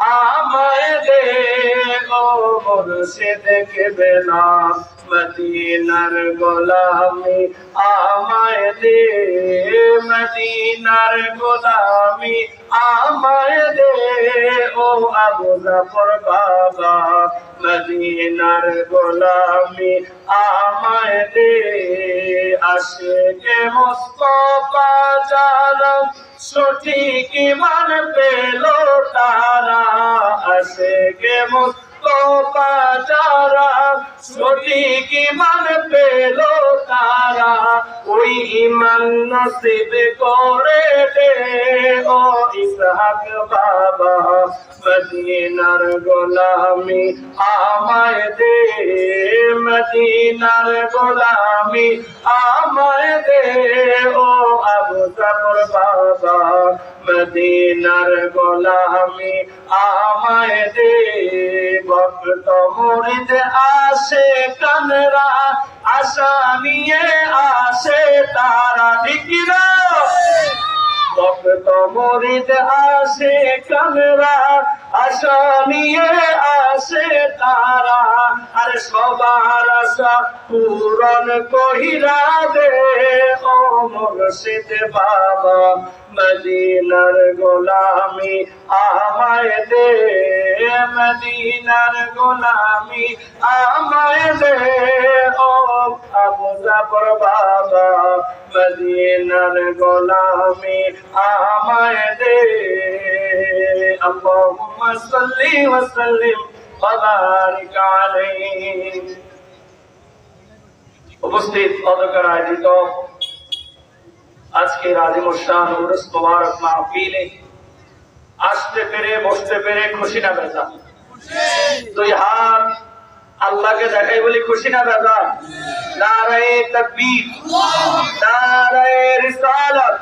আমায় দে ও মুর্শিদ মদিনার গোলামি দে, মদিনার গোলামি আমায় দে। ও আবু জাফর বাবা, মদিনার গোলামি আমায় দে। আশেকে মুস্তফা যারা সঠিক মান পেল তারা। আশেকে মুস্তফা যারা সঠিক মান পেল তারা? ওই ইমান নসিব করে দে, ও ইসহাক বাবা। মদিনার গোলামি আমায় দে, মদিনার গোলামি আমায় জাফর বাবা, মদিনার গোলামি আমায় দে। ভক্ত মুরিদ আসে কানরা, আশা নিয়ে আসে তারা ভক্ত মুরিদ আসে কানরা আশা নিয়ে আসে তারা। আর সবার আশা পূরণ কহিরা দে, ও মুর্শিদ বাবা, মদিনার গোলামি আমায় দে, মদিনার গোলামি আমায় দে, ও আবু জাফর মদিনার গোলামি আমায় দে। আল্লাহুম্মা সাল্লি ওয়া সাল্লিম বারিক আলাইহি। উপস্থিত অদকার আয়োজিত আজকে রাজিম শাহ নুরুস মোবারক মাহফিলে আসতে পেরে বসতে পেরে খুশি না বেজা? দুই হাত আল্লাহকে দেখাই বলি খুশি না বেজা? নারায়ে তকবীর নারায় রিসালাত।